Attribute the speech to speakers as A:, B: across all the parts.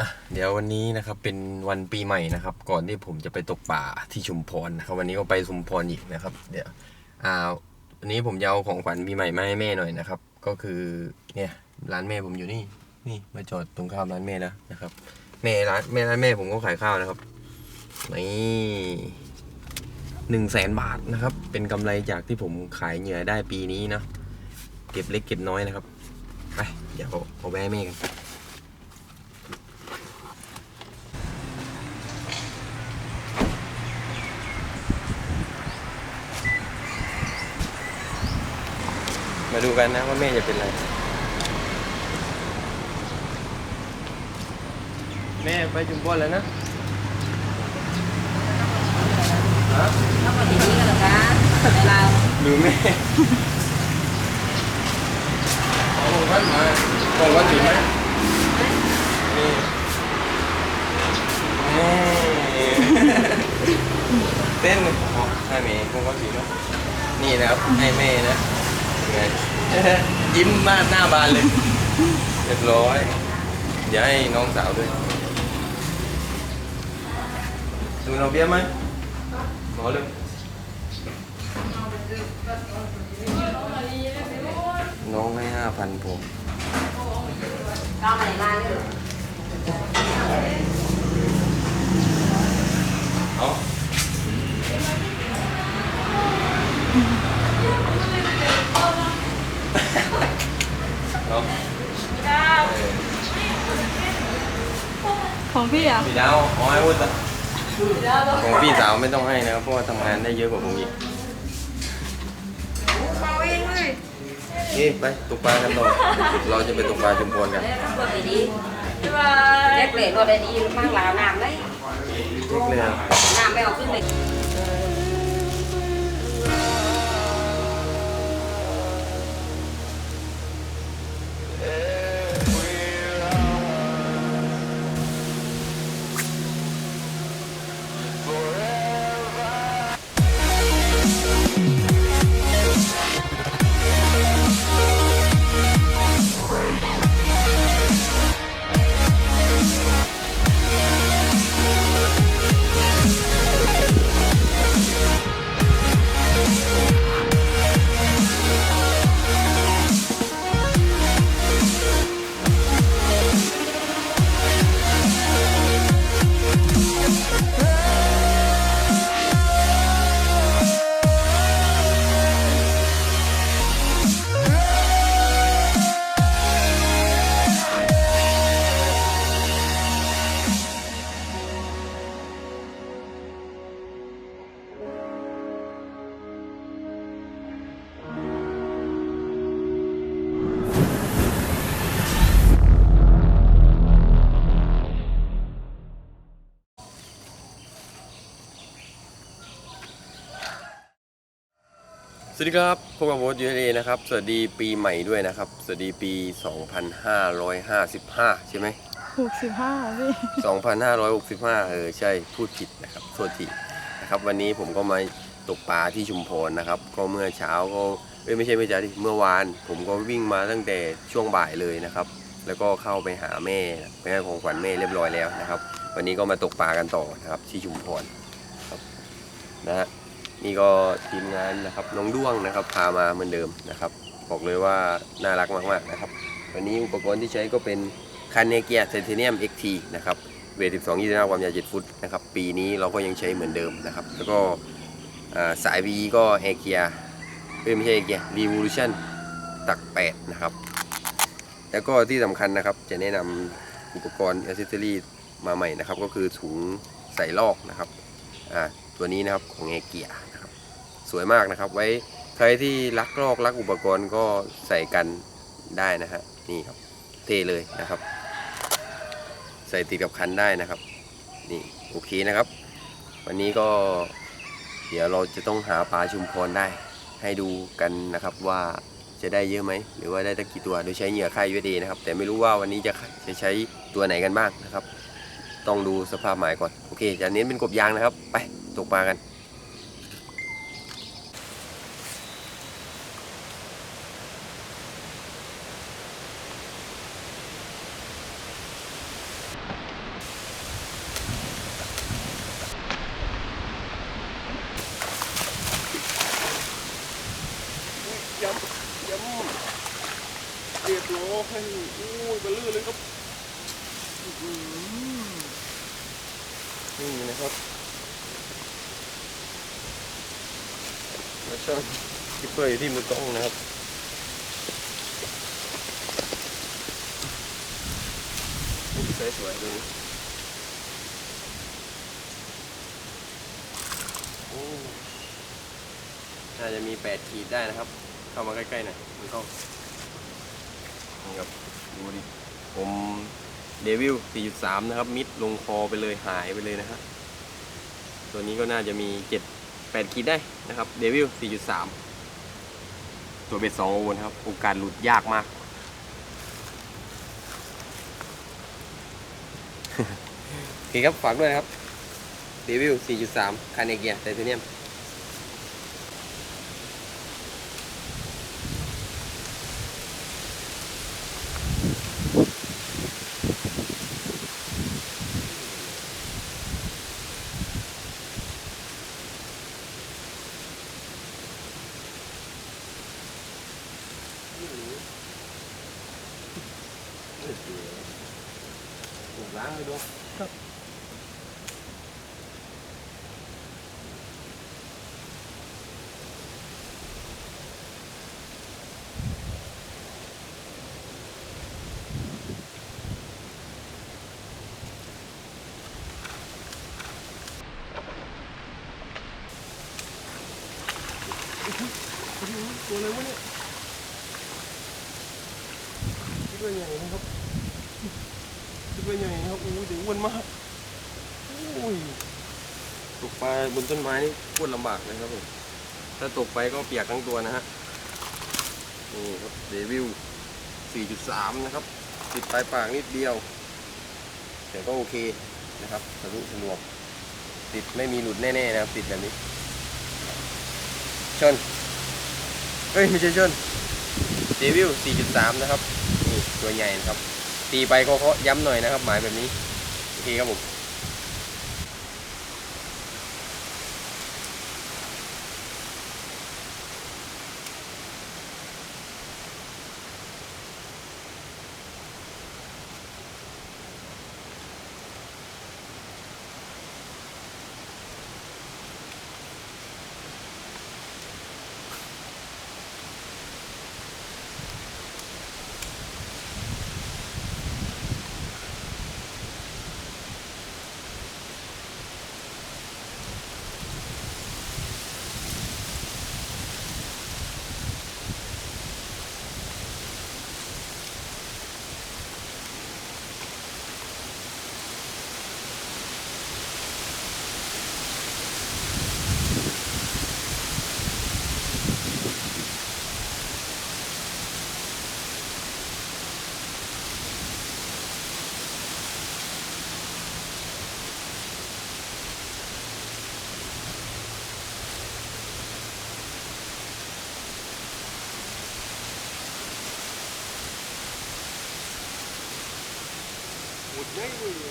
A: อะเดี๋ยววันนี้นะครับเป็นวันปีใหม่นะครับ ก่อนที่ผมจะไปตกป่าที่ชุมพรนะครับ วันนี้ก็ไปชุมพรอีกนะครับ เดี๋ยวอ่าวันนี้ผมจะเอาของขวัญปีใหม่มาให้แม่หน่อยนะครับ ก็คือเนี่ยร้านแม่ผมอยู่นี่ นี่มาจอดตรงข้ามร้านแม่แล้วนะครับ แม่ร้านแม่ร้านแม่ผมก็ขายข้าวนะครับนี่หนึ่งแสนบาทนะครับ เป็นกำไรจากที่ผมขายเหงื่อได้ปีนี้นะเก็บเล็กเก็บน้อยนะครับไปเดี๋ยวเอาไปให้แม่กัน มาดูกันนะว่าแม่จะเป็นอะไร แม่ไปจุมพรแล้วนะฮะ
B: แล้วก็ทีนี้ก็แล้วกันแต่เรา
A: ดูแม่เอาของวัดมาของวัดดีไหมนี่แม่เต้นอ๋อให้แม่ของวัดดีเนาะนี่นะครับให้แม่นะไง ยิ้มมากหน้าบานเลยเรียบร้อยเดี๋ยวให้น้องสาวด้วยดูเราเบี้ยไหมขอเลยน้องให้ห้าพันผม
B: ก็มาไหนมาเลย
A: เอาเอา
C: ของพี่อะ
A: พี่ดาวขอให้วุฒิอะของพี่สาวไม่ต้องให้นะครับเพราะว่าทำงานได้เยอะกว่าผมอีก
B: เอาเองเลย
A: นี่ไปตกปลากันต่อเราจะไปตกปลาจุมพรกัน
B: แล้วก็ทีนี้เล็กเล็กก็ได้ดีมากหลาวน้ำเลย
A: เล็กเลยอะ
B: น้ำไม่เอาขึ้นเลย
A: สวัสดีครับพบกับโบทยูเอนะครับ สวัสดีปีใหม่ด้วยนะครับ สวัสดีปี 2555 ใช่ไหม
C: หกสิบห้าพี่
A: 2565 เออใช่พูดผิดนะครับโทษทีนะครับวันนี้ผมก็มาตกปลาที่ชุมพรนะครับ ก็เมื่อเช้าก็เอ้ยไม่ใช่ไม่ใช่ดิเมื่อวาน ผมก็วิ่งมาตั้งแต่ช่วงบ่ายเลยนะครับ แล้วก็เข้าไปหาแม่ไปให้ของขวัญแม่เรียบร้อยแล้วนะครับ วันนี้ก็มาตกปลากันต่อนะครับที่ชุมพรครับนะฮะ นี่ก็ทีมงานนะครับน้องด้วงนะครับพามาเหมือนเดิมนะครับ บอกเลยว่าน่ารักมากๆนะครับ วันนี้อุปกรณ์ที่ใช้ก็เป็นคันเนเกียเซนเทเนียม XT นะครับเวท 12 25 ความยาว 7 ฟุตนะครับ ปีนี้เราก็ยังใช้เหมือนเดิมนะครับ แล้วก็สาย V ก็เอเกียไม่ใช่เอเกีย Revolution ตัก 8 นะครับ แล้วก็ที่สำคัญนะครับจะแนะนำอุปกรณ์อ c เซ s ซอรี่มาใหม่นะครับ ก็คือถุงใส่ลอกนะครับ อ่า ตัวนี้นะครับของเอเกียรับ สวยมากนะครับ ไว้ใครที่รักลอกรักอุปกรณ์ก็ใส่กันได้นะฮะนี่ครับ เทเลยนะครับ ใส่ติดกับคันได้นะครับ นี่โอเคนะครับ วันนี้ก็เดี๋ยวเราจะต้องหาปลาชุมพรได้ ให้ดูกันนะครับว่าจะได้เยอะไหมหรือว่าได้ตั้งกี่ตัวโดยใช้เหยื่อค่าย USD นะครับ แต่ไม่รู้ว่าวันนี้จะจะใช้ตัวไหนกันบ้างนะครับ ต้องดูสภาพหมายก่อน โอเคจะเน้นเป็นกบยางนะครับ ไปตกปลากัน ให้โอ้ยเบลลือเลยครับนี่นะครับช่างคิปเปอร์อยู่ที่มือกล้องนะครับสวยๆดูโอ้น่าจะมีแปดขีดได้นะครับ เข้ามาใกล้ๆหน่อยมันก็นี่ ครับดูดิผมเดวิล 4.3 นะครับ มิดลงคอไปเลยหายไปเลยนะฮะตัวนี้ก็น่าจะมี 7 8ขีดได้นะครับเดวิล 4.3 ตัวเบ็ด2โอนครับ โอกาสหลุดยากมาก โอเคครับ ฝากด้วยนะครับเดวิล 4.3 คาเนเกียไทเทเนียม ถูกล้างเลยด้วยครับ ตัวอะไรวะเนี่ยคิดว่าใหญ่นะครับคิดว่าใหญ่นะครับโอ้ยเดี๋ยวอ้วนมากโอ้ยตกปลาบนต้นไม้นี่โคตรลำบากเลยครับผมถ้าตกไปก็เปียกทั้งตัวนะฮะนี่ครับเดวิล4.3 นะครับ ติดปลายปากนิดเดียว แต่ก็โอเคนะครับทะลุทะลวงติดไม่มีหลุดแน่ๆนะครับ ติดแบบนี้ชนเฮ้ย ไม่ใช่ชนเดวิล4.3 นะครับ นี่ ตัวใหญ่นะครับ ตีไปก็เคาะย้ำหน่อยนะครับ หมายแบบนี้ โอเคครับผม ห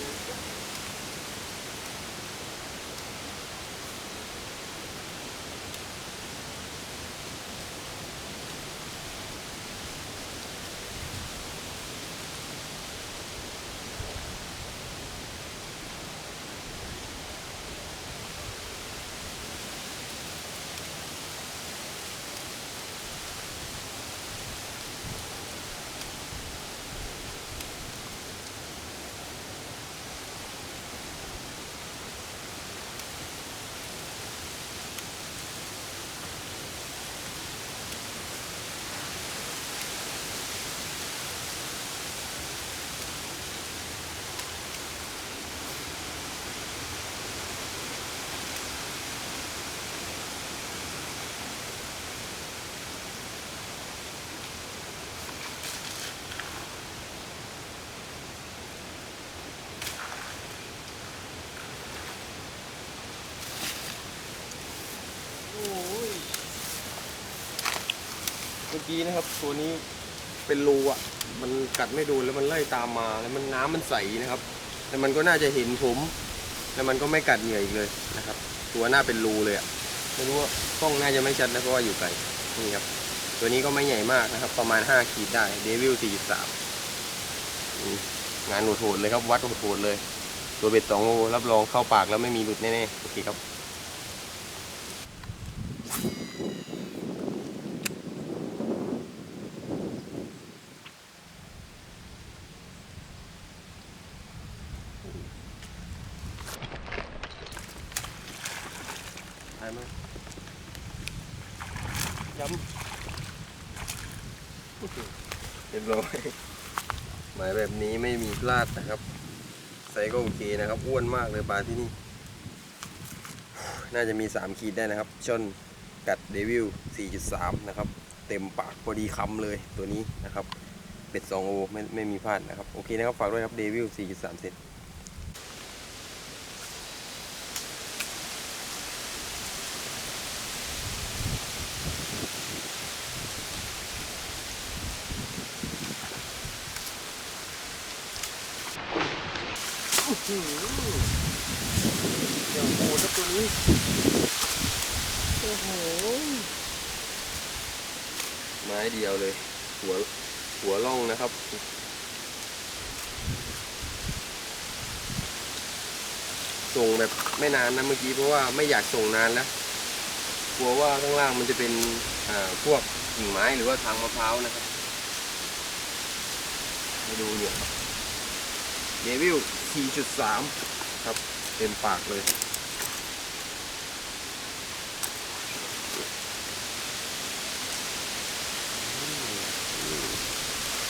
A: มื่อกี้นะครับ ตัวนี้เป็นรูอะ มันกัดไม่โดนแล้วมันไล่ตามมาแล้วมันน้ำมันใสนะครับแล้วมันก็น่าจะเห็นผมแล้วมันก็ไม่กัดเหงื่ออีกเลยนะครับ ตัวหน้าเป็นรูเลยอะไม่รู้ว่ากล้องน่าจะไม่ชัดนะเพราะว่าอยู่ไกลนี่ครับ ตัวนี้ก็ไม่ใหญ่มากนะครับ ประมาณ 5 ขีดได้เดวิล4.3งานโหดๆเลยครับ วัดโหดๆเลย ตัวเบ็ดสองโลรับรองเข้าปากแล้วไม่มีหลุดแน่ๆโอเคครับ เรียบร้อยหมายแบบนี้ไม่มีพลาดนะครับ ไซส์ก็โอเคนะครับ อ้วนมากเลยปลาที่นี่ น่าจะมี 3 ขีดได้นะครับช่อนกัดเดวิล 4.3 นะครับ เต็มปากพอดีคำเลยตัวนี้นะครับ เป็ด 2 โอไม่ไม่มีพลาดนะครับ โอเคนะครับ ฝากด้วยครับเดวิล 4.3 เซน เดี๋ยวโหดตัวนี้ โอ้โห ไม้เดียวเลย หัวหัวล่องนะครับ ส่งแบบไม่นานนะเมื่อกี้เพราะว่าไม่อยากส่งนานแล้วกลัวว่าข้างล่างมันจะเป็นพวกกิ่งไม้หรือว่าทางมะพร้าวนะครับให้ดูเนี่ยครับเดวิล4.3 ครับ เต็มปากเลย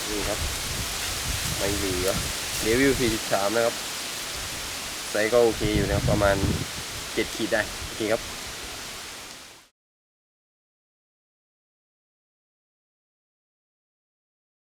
A: นี่ครับ ไม่ เหลือเดวิล43 นะครับ ไซส์ก็โอเคอยู่นะครับ ประมาณ 7 ขีดได้ โอเคครับ